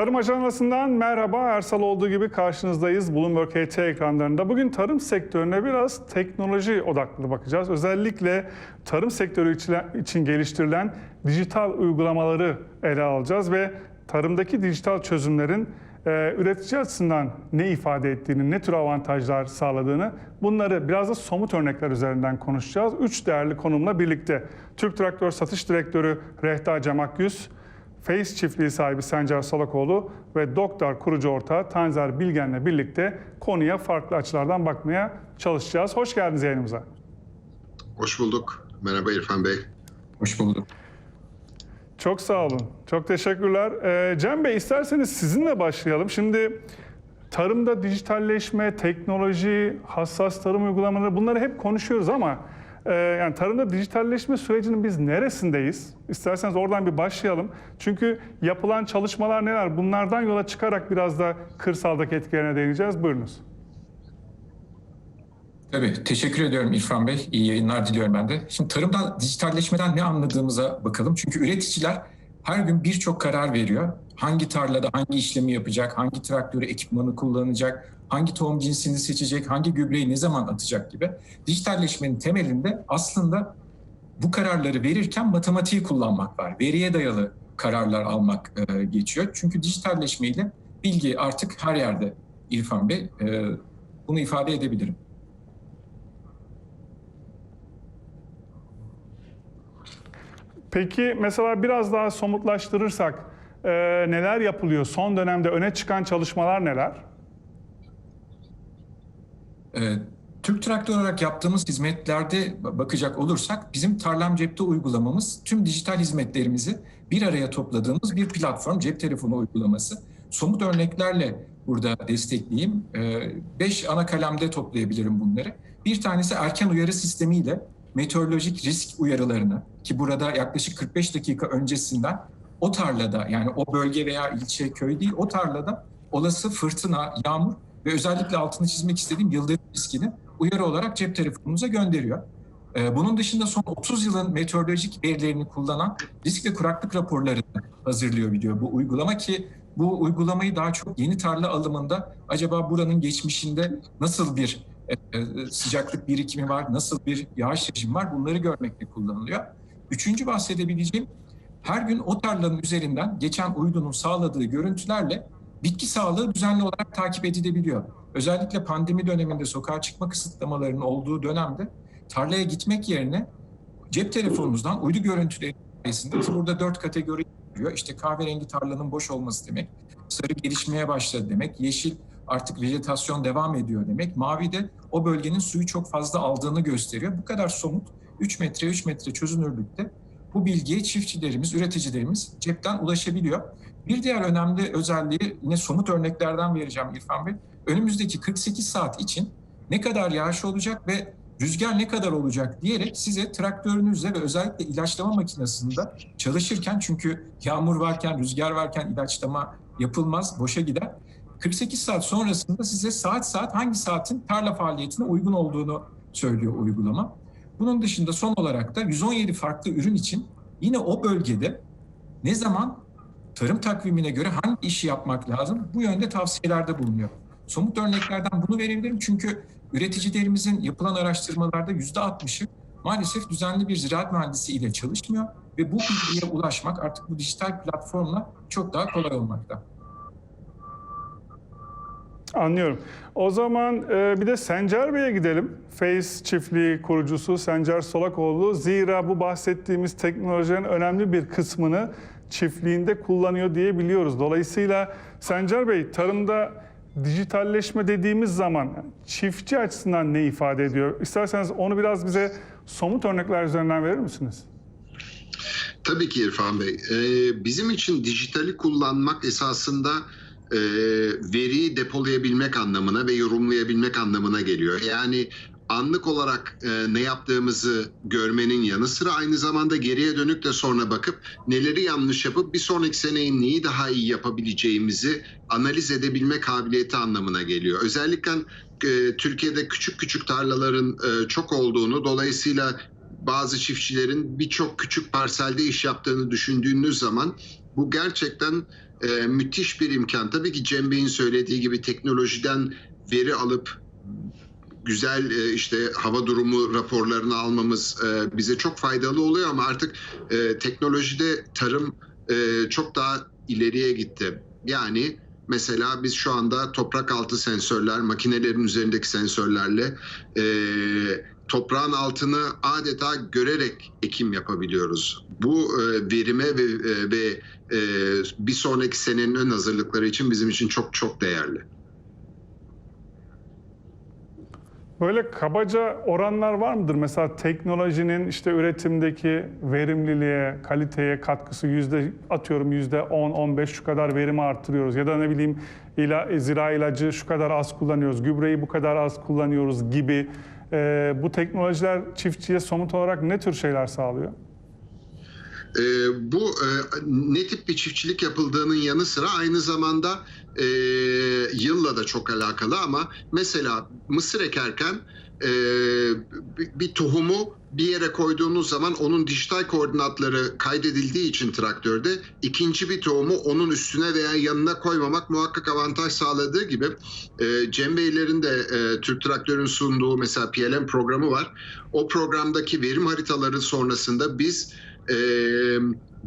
Tarım Ajansı'ndan merhaba. Ersal olduğu gibi karşınızdayız Bloomberg HT ekranlarında. Bugün tarım sektörüne biraz teknoloji odaklı bakacağız. Özellikle tarım sektörü için geliştirilen dijital uygulamaları ele alacağız ve tarımdaki dijital çözümlerin e, üretici açısından ne ifade ettiğini, ne tür avantajlar sağladığını bunları biraz da somut örnekler üzerinden konuşacağız. Üç değerli konumla birlikte Türk Traktör Satış Direktörü Rehta Cemakyüz, Face çiftliği sahibi Sencer Salakoğlu ve Doktor kurucu ortağı Tanzer Bilgen'le birlikte konuya farklı açılardan bakmaya çalışacağız. Hoş geldiniz yayınımıza. Hoş bulduk. Merhaba İrfan Bey. Hoş bulduk. Çok sağ olun. Çok teşekkürler. Ee, Cem Bey isterseniz sizinle başlayalım. Şimdi tarımda dijitalleşme, teknoloji, hassas tarım uygulamaları bunları hep konuşuyoruz ama e, yani tarımda dijitalleşme sürecinin biz neresindeyiz? İsterseniz oradan bir başlayalım. Çünkü yapılan çalışmalar neler? Bunlardan yola çıkarak biraz da kırsaldaki etkilerine değineceğiz. Buyurunuz. Tabii, teşekkür ediyorum İrfan Bey. İyi yayınlar diliyorum ben de. Şimdi tarımda dijitalleşmeden ne anladığımıza bakalım. Çünkü üreticiler her gün birçok karar veriyor. Hangi tarlada hangi işlemi yapacak, hangi traktörü, ekipmanı kullanacak, hangi tohum cinsini seçecek, hangi gübreyi ne zaman atacak gibi. Dijitalleşmenin temelinde aslında bu kararları verirken matematiği kullanmak var. Veriye dayalı kararlar almak e, geçiyor. Çünkü dijitalleşmeyle bilgi artık her yerde İrfan Bey. E, bunu ifade edebilirim. Peki mesela biraz daha somutlaştırırsak e, neler yapılıyor? Son dönemde öne çıkan çalışmalar neler? Ee, Türk Traktör olarak yaptığımız hizmetlerde bakacak olursak bizim Tarlam Cep'te uygulamamız tüm dijital hizmetlerimizi bir araya topladığımız bir platform cep telefonu uygulaması. Somut örneklerle burada destekleyeyim. Ee, beş ana kalemde toplayabilirim bunları. Bir tanesi erken uyarı sistemiyle meteorolojik risk uyarılarını ki burada yaklaşık 45 dakika öncesinden o tarlada yani o bölge veya ilçe, köy değil o tarlada olası fırtına, yağmur ve özellikle altını çizmek istediğim yıldırım riskini uyarı olarak cep telefonunuza gönderiyor. Ee, bunun dışında son 30 yılın meteorolojik verilerini kullanan risk ve kuraklık raporlarını hazırlıyor video bu uygulama ki bu uygulamayı daha çok yeni tarla alımında acaba buranın geçmişinde nasıl bir e, sıcaklık birikimi var, nasıl bir yağış rejimi var bunları görmekte kullanılıyor. Üçüncü bahsedebileceğim her gün o tarlanın üzerinden geçen uydunun sağladığı görüntülerle bitki sağlığı düzenli olarak takip edilebiliyor. Özellikle pandemi döneminde sokağa çıkma kısıtlamalarının olduğu dönemde tarlaya gitmek yerine cep telefonunuzdan uydu görüntüleri sayesinde burada dört kategori görüyor. İşte kahverengi tarlanın boş olması demek, sarı gelişmeye başladı demek, yeşil artık vejetasyon devam ediyor demek. Mavi de o bölgenin suyu çok fazla aldığını gösteriyor. Bu kadar somut 3 metre 3 metre çözünürlükte bu bilgiye çiftçilerimiz, üreticilerimiz cepten ulaşabiliyor. Bir diğer önemli özelliği yine somut örneklerden vereceğim İrfan Bey. Önümüzdeki 48 saat için ne kadar yağış olacak ve rüzgar ne kadar olacak diyerek size traktörünüzle ve özellikle ilaçlama makinesinde çalışırken çünkü yağmur varken, rüzgar varken ilaçlama yapılmaz, boşa gider. 48 saat sonrasında size saat saat hangi saatin tarla faaliyetine uygun olduğunu söylüyor uygulama. Bunun dışında son olarak da 117 farklı ürün için yine o bölgede ne zaman tarım takvimine göre hangi işi yapmak lazım bu yönde tavsiyelerde bulunuyor. Somut örneklerden bunu verebilirim çünkü üreticilerimizin yapılan araştırmalarda %60'ı maalesef düzenli bir ziraat mühendisi ile çalışmıyor ve bu bilgiye ulaşmak artık bu dijital platformla çok daha kolay olmakta. Anlıyorum. O zaman e, bir de Sencer Bey'e gidelim. Face çiftliği kurucusu Sencer Solakoğlu. Zira bu bahsettiğimiz teknolojinin önemli bir kısmını çiftliğinde kullanıyor diye biliyoruz. Dolayısıyla Sencer Bey tarımda dijitalleşme dediğimiz zaman çiftçi açısından ne ifade ediyor? İsterseniz onu biraz bize somut örnekler üzerinden verir misiniz? Tabii ki İrfan Bey. Ee, bizim için dijitali kullanmak esasında e, veriyi depolayabilmek anlamına ve yorumlayabilmek anlamına geliyor. Yani anlık olarak e, ne yaptığımızı görmenin yanı sıra aynı zamanda geriye dönük de sonra bakıp neleri yanlış yapıp bir sonraki seneyi neyi daha iyi yapabileceğimizi analiz edebilme kabiliyeti anlamına geliyor. Özellikle e, Türkiye'de küçük küçük tarlaların e, çok olduğunu dolayısıyla bazı çiftçilerin birçok küçük parselde iş yaptığını düşündüğünüz zaman Bu gerçekten e, müthiş bir imkan. Tabii ki Cem Bey'in söylediği gibi teknolojiden veri alıp güzel e, işte hava durumu raporlarını almamız e, bize çok faydalı oluyor ama artık e, teknolojide tarım e, çok daha ileriye gitti. Yani mesela biz şu anda toprak altı sensörler, makinelerin üzerindeki sensörlerle e, toprağın altını adeta görerek ekim yapabiliyoruz. Bu e, verime ve, e, ve e, bir sonraki senenin ön hazırlıkları için bizim için çok çok değerli. Böyle kabaca oranlar var mıdır? Mesela teknolojinin işte üretimdeki verimliliğe, kaliteye katkısı yüzde atıyorum yüzde 10, 15 şu kadar verimi arttırıyoruz. Ya da ne bileyim ila, zira ilacı şu kadar az kullanıyoruz, gübreyi bu kadar az kullanıyoruz gibi. Ee, bu teknolojiler çiftçiye somut olarak ne tür şeyler sağlıyor? E, bu e, ne tip bir çiftçilik yapıldığının yanı sıra aynı zamanda e, yılla da çok alakalı ama mesela mısır ekerken e, bir, tohumu bir yere koyduğunuz zaman onun dijital koordinatları kaydedildiği için traktörde ikinci bir tohumu onun üstüne veya yanına koymamak muhakkak avantaj sağladığı gibi e, Cem Beylerin de e, Türk Traktör'ün sunduğu mesela PLM programı var. O programdaki verim haritaları sonrasında biz e,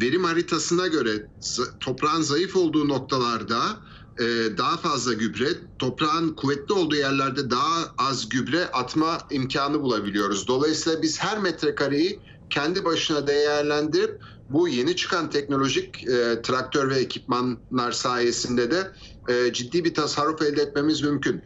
verim haritasına göre toprağın zayıf olduğu noktalarda e, daha fazla gübre, toprağın kuvvetli olduğu yerlerde daha az gübre atma imkanı bulabiliyoruz. Dolayısıyla biz her metrekareyi kendi başına değerlendirip bu yeni çıkan teknolojik e, traktör ve ekipmanlar sayesinde de e, ciddi bir tasarruf elde etmemiz mümkün.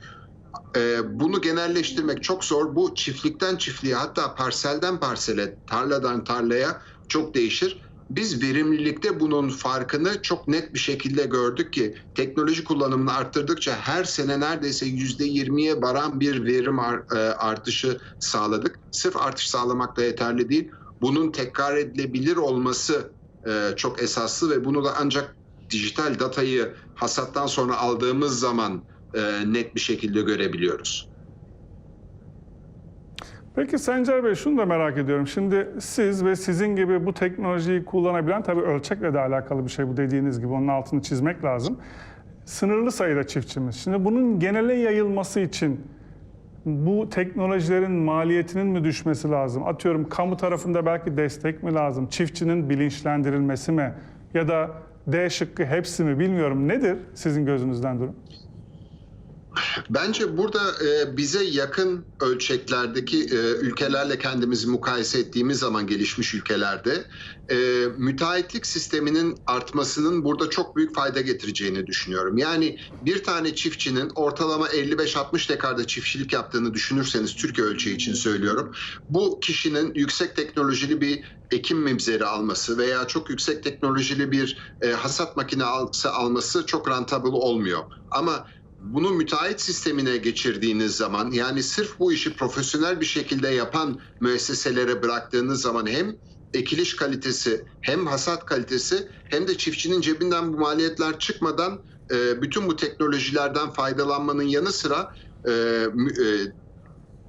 E, bunu genelleştirmek çok zor. Bu çiftlikten çiftliğe hatta parselden parsele, tarladan tarlaya çok değişir. Biz verimlilikte bunun farkını çok net bir şekilde gördük ki teknoloji kullanımını arttırdıkça her sene neredeyse yüzde yirmiye varan bir verim e, artışı sağladık. Sırf artış sağlamak da yeterli değil. Bunun tekrar edilebilir olması e, çok esaslı ve bunu da ancak dijital datayı hasattan sonra aldığımız zaman e, net bir şekilde görebiliyoruz. Peki Sencer Bey şunu da merak ediyorum. Şimdi siz ve sizin gibi bu teknolojiyi kullanabilen tabii ölçekle de alakalı bir şey bu dediğiniz gibi onun altını çizmek lazım. Sınırlı sayıda çiftçimiz. Şimdi bunun genele yayılması için bu teknolojilerin maliyetinin mi düşmesi lazım? Atıyorum kamu tarafında belki destek mi lazım? Çiftçinin bilinçlendirilmesi mi? Ya da D şıkkı hepsi mi bilmiyorum. Nedir sizin gözünüzden durum? Bence burada e, bize yakın ölçeklerdeki e, ülkelerle kendimizi mukayese ettiğimiz zaman gelişmiş ülkelerde e, müteahhitlik sisteminin artmasının burada çok büyük fayda getireceğini düşünüyorum. Yani bir tane çiftçinin ortalama 55-60 dekarda çiftçilik yaptığını düşünürseniz Türkiye ölçeği için söylüyorum. Bu kişinin yüksek teknolojili bir ekim mibzeri alması veya çok yüksek teknolojili bir e, hasat makinesi alması çok rentable olmuyor. Ama bunu müteahhit sistemine geçirdiğiniz zaman yani sırf bu işi profesyonel bir şekilde yapan müesseselere bıraktığınız zaman hem ekiliş kalitesi hem hasat kalitesi hem de çiftçinin cebinden bu maliyetler çıkmadan e, bütün bu teknolojilerden faydalanmanın yanı sıra e, e,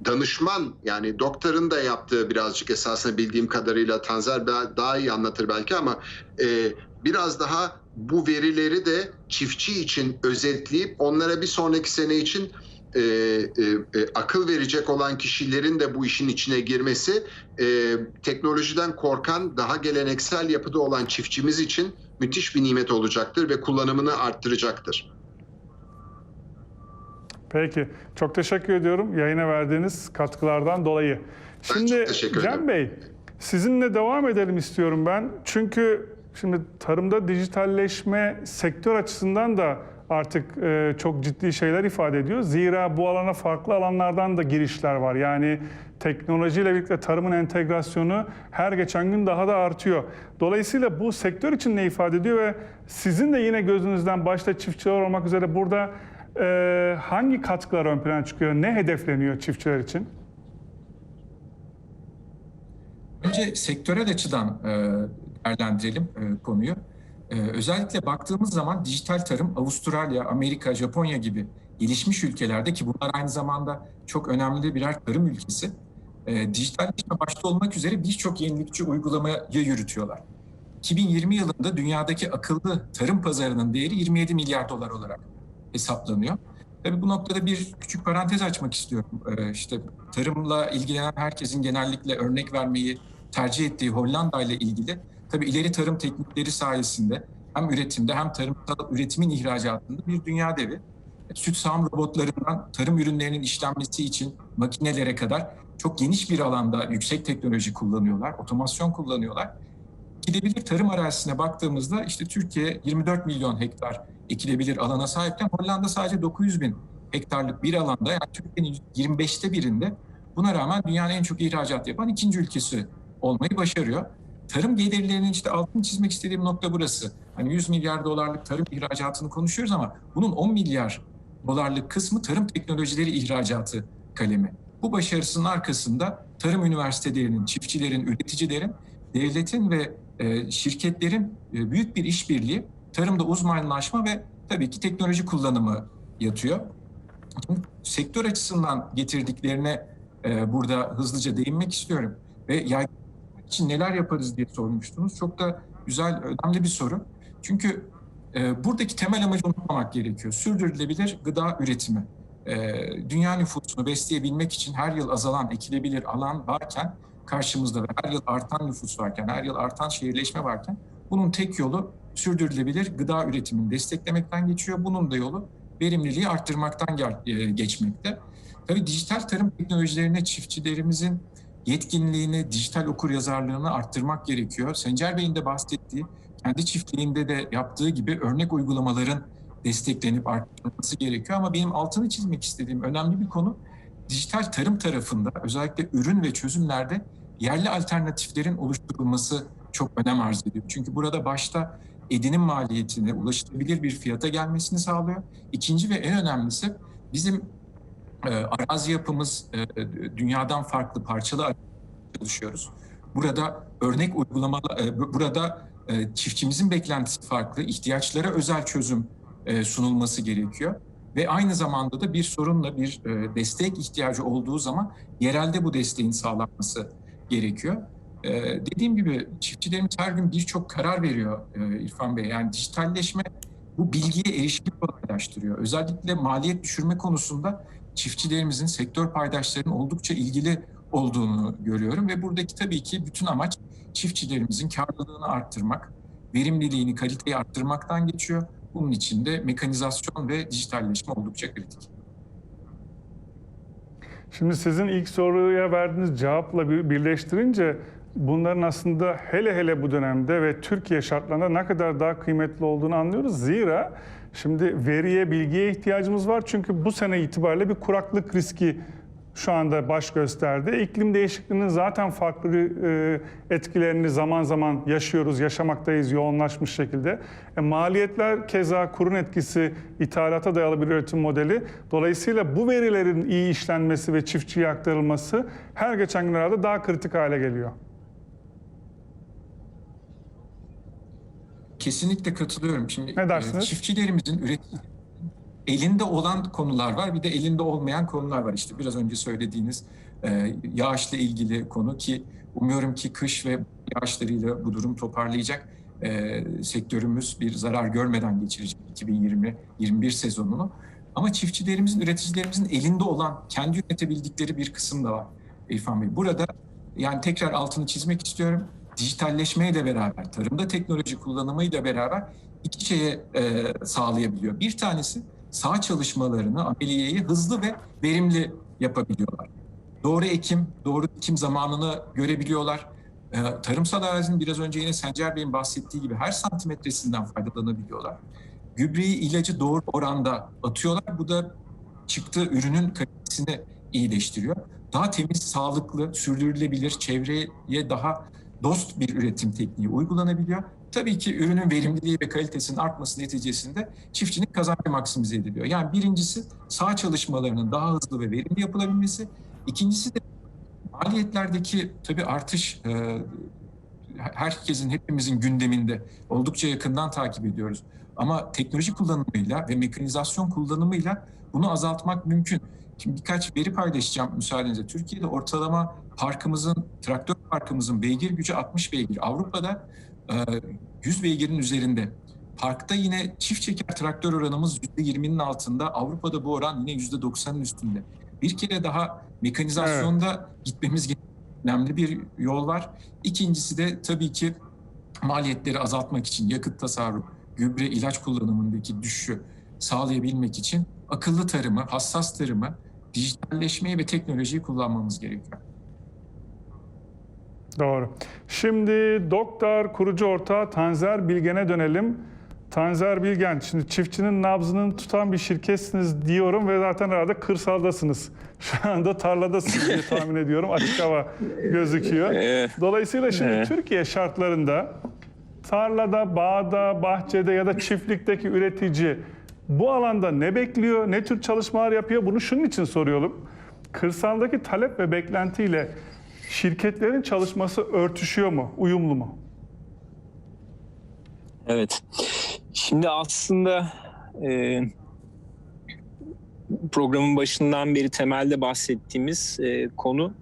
danışman yani doktorun da yaptığı birazcık esasında bildiğim kadarıyla Tanzer daha iyi anlatır belki ama e, biraz daha bu verileri de çiftçi için özetleyip onlara bir sonraki sene için e, e, e, akıl verecek olan kişilerin de bu işin içine girmesi e, teknolojiden korkan daha geleneksel yapıda olan çiftçimiz için müthiş bir nimet olacaktır ve kullanımını arttıracaktır. Peki. Çok teşekkür ediyorum yayına verdiğiniz katkılardan dolayı. Şimdi Cem. Bey, sizinle devam edelim istiyorum ben. Çünkü şimdi tarımda dijitalleşme sektör açısından da artık e, çok ciddi şeyler ifade ediyor. Zira bu alana farklı alanlardan da girişler var. Yani teknolojiyle birlikte tarımın entegrasyonu her geçen gün daha da artıyor. Dolayısıyla bu sektör için ne ifade ediyor ve sizin de yine gözünüzden başta çiftçiler olmak üzere burada e, hangi katkılar ön plana çıkıyor? Ne hedefleniyor çiftçiler için? Önce sektörel açıdan e, değerlendirelim e, konuyu. E, özellikle baktığımız zaman dijital tarım Avustralya, Amerika, Japonya gibi gelişmiş ülkelerde ki bunlar aynı zamanda çok önemli birer tarım ülkesi. E, dijitalleşme başta olmak üzere birçok yenilikçi uygulamayı yürütüyorlar. 2020 yılında dünyadaki akıllı tarım pazarının değeri 27 milyar dolar olarak hesaplanıyor. Tabii bu noktada bir küçük parantez açmak istiyorum. Ee, işte tarımla ilgilenen herkesin genellikle örnek vermeyi tercih ettiği Hollanda ile ilgili tabii ileri tarım teknikleri sayesinde hem üretimde hem tarımsal üretimin ihracatında bir dünya devi. Süt sağım robotlarından tarım ürünlerinin işlenmesi için makinelere kadar çok geniş bir alanda yüksek teknoloji kullanıyorlar, otomasyon kullanıyorlar. Gidebilir tarım arazisine baktığımızda işte Türkiye 24 milyon hektar ekilebilir alana sahipken Hollanda sadece 900 bin hektarlık bir alanda yani Türkiye'nin 25'te birinde buna rağmen dünyanın en çok ihracat yapan ikinci ülkesi olmayı başarıyor. Tarım gelirlerinin işte altını çizmek istediğim nokta burası. Hani 100 milyar dolarlık tarım ihracatını konuşuyoruz ama bunun 10 milyar dolarlık kısmı tarım teknolojileri ihracatı kalemi. Bu başarısının arkasında tarım üniversitelerinin, çiftçilerin, üreticilerin, devletin ve e, şirketlerin e, büyük bir işbirliği, tarımda uzmanlaşma ve tabii ki teknoloji kullanımı yatıyor. Sektör açısından getirdiklerine e, burada hızlıca değinmek istiyorum. Ve yaygın için neler yaparız diye sormuştunuz. Çok da güzel, önemli bir soru. Çünkü e, buradaki temel amacı unutmamak gerekiyor. Sürdürülebilir gıda üretimi. E, dünya nüfusunu besleyebilmek için her yıl azalan, ekilebilir alan varken karşımızda ve her yıl artan nüfus varken, her yıl artan şehirleşme varken bunun tek yolu sürdürülebilir gıda üretimini desteklemekten geçiyor. Bunun da yolu verimliliği arttırmaktan e, geçmekte. Tabii dijital tarım teknolojilerine çiftçilerimizin yetkinliğini, dijital okur yazarlığını arttırmak gerekiyor. Sencer Bey'in de bahsettiği, kendi çiftliğinde de yaptığı gibi örnek uygulamaların desteklenip arttırılması gerekiyor. Ama benim altını çizmek istediğim önemli bir konu dijital tarım tarafında özellikle ürün ve çözümlerde yerli alternatiflerin oluşturulması çok önem arz ediyor. Çünkü burada başta edinim maliyetini ulaşılabilir bir fiyata gelmesini sağlıyor. İkinci ve en önemlisi bizim e, arazi yapımız e, dünyadan farklı parçalı çalışıyoruz. Burada örnek uygulama, e, burada e, çiftçimizin beklentisi farklı, ihtiyaçlara özel çözüm e, sunulması gerekiyor. Ve aynı zamanda da bir sorunla bir e, destek ihtiyacı olduğu zaman yerelde bu desteğin sağlanması gerekiyor. E, dediğim gibi çiftçilerimiz her gün birçok karar veriyor e, İrfan Bey. Yani dijitalleşme bu bilgiye erişimi kolaylaştırıyor. Özellikle maliyet düşürme konusunda çiftçilerimizin, sektör paydaşlarının oldukça ilgili olduğunu görüyorum. Ve buradaki tabii ki bütün amaç çiftçilerimizin karlılığını arttırmak, verimliliğini, kaliteyi arttırmaktan geçiyor. Bunun için de mekanizasyon ve dijitalleşme oldukça kritik. Şimdi sizin ilk soruya verdiğiniz cevapla bir- birleştirince bunların aslında hele hele bu dönemde ve Türkiye şartlarında ne kadar daha kıymetli olduğunu anlıyoruz. Zira şimdi veriye, bilgiye ihtiyacımız var. Çünkü bu sene itibariyle bir kuraklık riski şu anda baş gösterdi. İklim değişikliğinin zaten farklı e, etkilerini zaman zaman yaşıyoruz, yaşamaktayız yoğunlaşmış şekilde. E, maliyetler keza kurun etkisi ithalata dayalı bir üretim modeli. Dolayısıyla bu verilerin iyi işlenmesi ve çiftçiye aktarılması her geçen günlerde daha kritik hale geliyor. Kesinlikle katılıyorum. Şimdi Ne dersiniz? e, çiftçilerimizin üretim elinde olan konular var, bir de elinde olmayan konular var. İşte biraz önce söylediğiniz e, yağışla ilgili konu ki umuyorum ki kış ve yağışlarıyla bu durum toparlayacak. E, sektörümüz bir zarar görmeden geçirecek 2020-21 sezonunu. Ama çiftçilerimizin, üreticilerimizin elinde olan, kendi yönetebildikleri bir kısım da var İrfan Bey. Burada yani tekrar altını çizmek istiyorum. Dijitalleşmeye de beraber, tarımda teknoloji kullanımıyla beraber iki şeye e, sağlayabiliyor. Bir tanesi sağ çalışmalarını, ameliyeyi hızlı ve verimli yapabiliyorlar. Doğru ekim, doğru dikim zamanını görebiliyorlar. E, tarımsal arazinin biraz önce yine Sencer Bey'in bahsettiği gibi her santimetresinden faydalanabiliyorlar. Gübreyi, ilacı doğru oranda atıyorlar. Bu da çıktığı ürünün kalitesini iyileştiriyor. Daha temiz, sağlıklı, sürdürülebilir, çevreye daha dost bir üretim tekniği uygulanabiliyor. Tabii ki ürünün verimliliği ve kalitesinin artması neticesinde çiftçinin kazancı maksimize ediliyor. Yani birincisi sağ çalışmalarının daha hızlı ve verimli yapılabilmesi. İkincisi de maliyetlerdeki tabii artış e, herkesin, hepimizin gündeminde oldukça yakından takip ediyoruz. Ama teknoloji kullanımıyla ve mekanizasyon kullanımıyla bunu azaltmak mümkün. Şimdi birkaç veri paylaşacağım müsaadenizle. Türkiye'de ortalama parkımızın, traktör parkımızın beygir gücü 60 beygir. Avrupa'da e, 100 beygirin üzerinde. Parkta yine çift çeker traktör oranımız %20'nin altında. Avrupa'da bu oran yine %90'ın üstünde. Bir kere daha mekanizasyonda gitmemiz gereken önemli bir yol var. İkincisi de tabii ki maliyetleri azaltmak için yakıt tasarruf, gübre, ilaç kullanımındaki düşüşü sağlayabilmek için akıllı tarımı, hassas tarımı, dijitalleşmeyi ve teknolojiyi kullanmamız gerekiyor. Doğru. Şimdi doktor kurucu ortağı Tanzer Bilgen'e dönelim. Tanzer Bilgen, şimdi çiftçinin nabzını tutan bir şirketsiniz diyorum ve zaten herhalde kırsaldasınız. Şu anda tarladasınız diye tahmin ediyorum. Açık hava gözüküyor. Dolayısıyla şimdi. Türkiye şartlarında tarlada, bağda, bahçede ya da çiftlikteki üretici bu alanda ne bekliyor, ne tür çalışmalar yapıyor? Bunu şunun için soruyorum. Kırsaldaki talep ve beklentiyle şirketlerin çalışması örtüşüyor mu, uyumlu mu? Evet. Şimdi aslında e, programın başından beri temelde bahsettiğimiz e, konu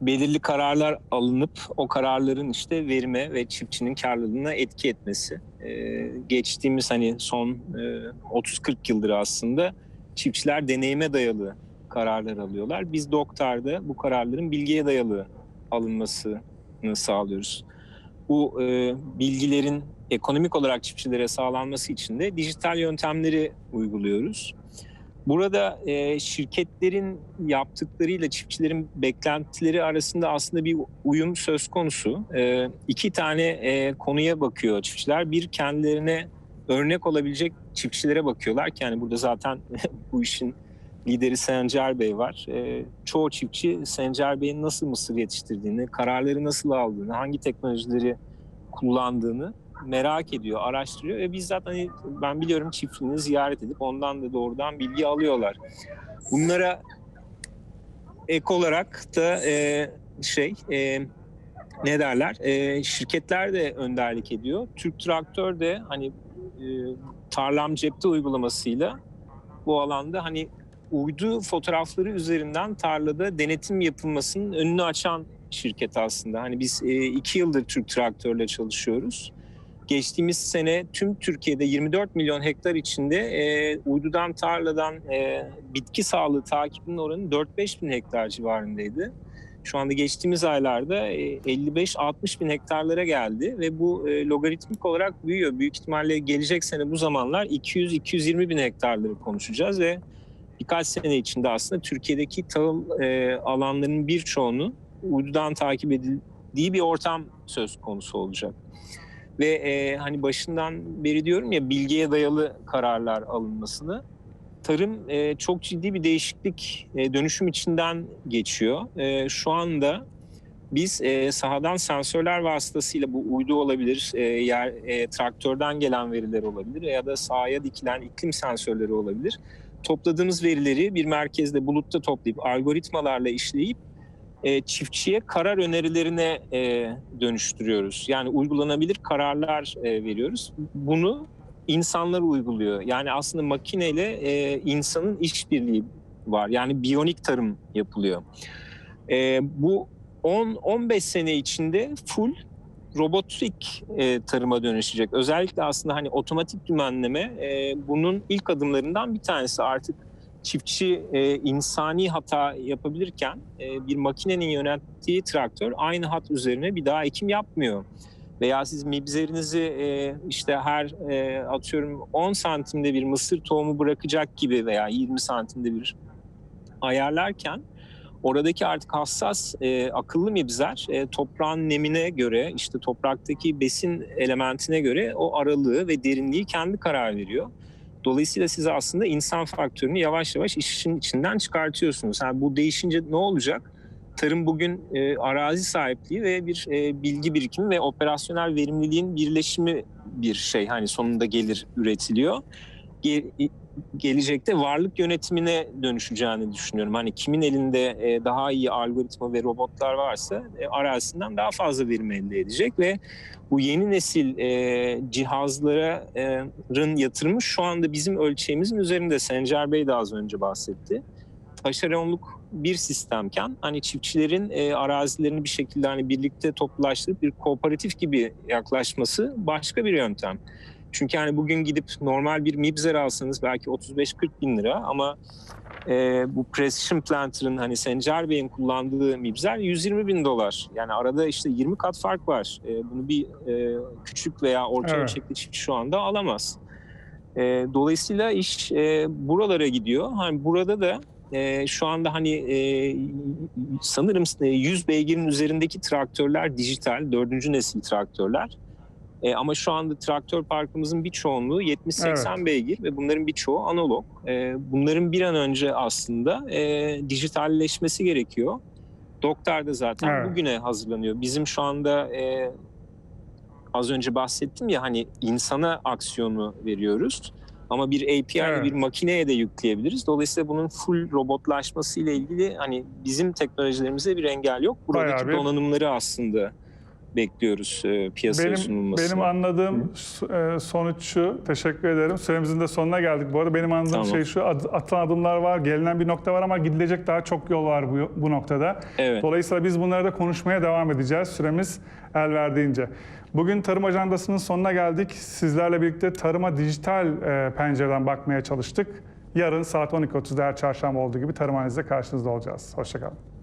belirli kararlar alınıp o kararların işte verime ve çiftçinin karlılığına etki etmesi. E, geçtiğimiz hani son e, 30-40 yıldır aslında çiftçiler deneyime dayalı kararlar alıyorlar. Biz Doktar'da bu kararların bilgiye dayalı alınmasını sağlıyoruz. Bu e, bilgilerin ekonomik olarak çiftçilere sağlanması için de dijital yöntemleri uyguluyoruz. Burada e, şirketlerin yaptıklarıyla çiftçilerin beklentileri arasında aslında bir uyum söz konusu. E, iki tane e, konuya bakıyor çiftçiler. Bir kendilerine örnek olabilecek çiftçilere bakıyorlar ki yani burada zaten bu işin lideri Sencer Bey var. E, çoğu çiftçi Sencer Bey'in nasıl mısır yetiştirdiğini, kararları nasıl aldığını, hangi teknolojileri kullandığını merak ediyor, araştırıyor ve bizzat hani ben biliyorum çiftliğini ziyaret edip ondan da doğrudan bilgi alıyorlar. Bunlara ek olarak da e, şey e, ne derler e, şirketler de önderlik ediyor. Türk Traktör de hani e, tarlam cepte uygulamasıyla bu alanda hani uydu fotoğrafları üzerinden tarlada denetim yapılmasının önünü açan şirket aslında. Hani biz e, iki yıldır Türk Traktör'le çalışıyoruz. Geçtiğimiz sene tüm Türkiye'de 24 milyon hektar içinde e, uydudan tarladan e, bitki sağlığı takibinin oranı 4-5 bin hektar civarındaydı. Şu anda geçtiğimiz aylarda e, 55-60 bin hektarlara geldi ve bu e, logaritmik olarak büyüyor. Büyük ihtimalle gelecek sene bu zamanlar 200-220 bin hektarları konuşacağız ve birkaç sene içinde aslında Türkiye'deki tahıl e, alanlarının birçoğunu uydudan takip edildiği bir ortam söz konusu olacak. Ve e, hani başından beri diyorum ya bilgiye dayalı kararlar alınmasını. Tarım e, çok ciddi bir değişiklik, e, dönüşüm içinden geçiyor. E, şu anda biz e, sahadan sensörler vasıtasıyla bu uydu olabilir, e, yer e, traktörden gelen veriler olabilir ya da sahaya dikilen iklim sensörleri olabilir. Topladığımız verileri bir merkezde bulutta toplayıp algoritmalarla işleyip e, çiftçiye karar önerilerine e, dönüştürüyoruz. Yani uygulanabilir kararlar e, veriyoruz. Bunu insanlar uyguluyor. Yani aslında makineyle e, insanın işbirliği var. Yani biyonik tarım yapılıyor. E, bu 10-15 sene içinde full robotik e, tarıma dönüşecek. Özellikle aslında hani otomatik dümenleme e, bunun ilk adımlarından bir tanesi. Artık çiftçi e, insani hata yapabilirken e, bir makinenin yönettiği traktör aynı hat üzerine bir daha ekim yapmıyor. Veya siz mibzerinizi e, işte her e, atıyorum 10 santimde bir mısır tohumu bırakacak gibi veya 20 santimde bir ayarlarken oradaki artık hassas e, akıllı mibzer e, toprağın nemine göre işte topraktaki besin elementine göre o aralığı ve derinliği kendi karar veriyor. Dolayısıyla siz aslında insan faktörünü yavaş yavaş işin içinden çıkartıyorsunuz. Yani bu değişince ne olacak? Tarım bugün e, arazi sahipliği ve bir e, bilgi birikimi ve operasyonel verimliliğin birleşimi bir şey. Hani sonunda gelir üretiliyor. Ge- gelecekte varlık yönetimine dönüşeceğini düşünüyorum. Hani kimin elinde e, daha iyi algoritma ve robotlar varsa e, arazisinden daha fazla verim elde edecek ve bu yeni nesil e, cihazların yatırımı şu anda bizim ölçeğimizin üzerinde. Sencer Bey de az önce bahsetti. taşeronluk bir sistemken hani çiftçilerin e, arazilerini bir şekilde hani birlikte toplulaştırıp bir kooperatif gibi yaklaşması başka bir yöntem. Çünkü hani bugün gidip normal bir mibzer alsanız belki 35-40 bin lira ama e, bu Precision Planter'ın hani Sencer Bey'in kullandığı mibzer 120 bin dolar. Yani arada işte 20 kat fark var. E, bunu bir e, küçük veya orta Evet. ölçekli çiftçi şu anda alamaz. E, dolayısıyla iş e, buralara gidiyor. Hani burada da e, şu anda hani e, sanırım e, 100 beygirin üzerindeki traktörler dijital, dördüncü nesil traktörler. E, ama şu anda traktör parkımızın bir çoğunluğu 70-80 beygir ve bunların birçoğu analog. E, bunların bir an önce aslında e, dijitalleşmesi gerekiyor. Doktor da zaten Evet. bugüne hazırlanıyor. Bizim şu anda e, az önce bahsettim ya hani insana aksiyonu veriyoruz. Ama bir API Evet. bir makineye de yükleyebiliriz. Dolayısıyla bunun full robotlaşması ile ilgili hani bizim teknolojilerimizde bir engel yok. Buradaki Bayağı bir- donanımları aslında bekliyoruz e, piyasaya Benim, sunulmasını. benim anladığım e, sonuç şu. Teşekkür ederim. Süremizin de sonuna geldik. Bu arada benim anladığım Tamam. şey şu. Atılan adımlar var, gelinen bir nokta var ama gidilecek daha çok yol var bu, bu noktada. Evet. Dolayısıyla biz bunları da konuşmaya devam edeceğiz. Süremiz el verdiğince. Bugün Tarım Ajandası'nın sonuna geldik. Sizlerle birlikte tarıma dijital e, pencereden bakmaya çalıştık. Yarın saat 12.30'da her çarşamba olduğu gibi tarım analizde karşınızda olacağız. Hoşçakalın.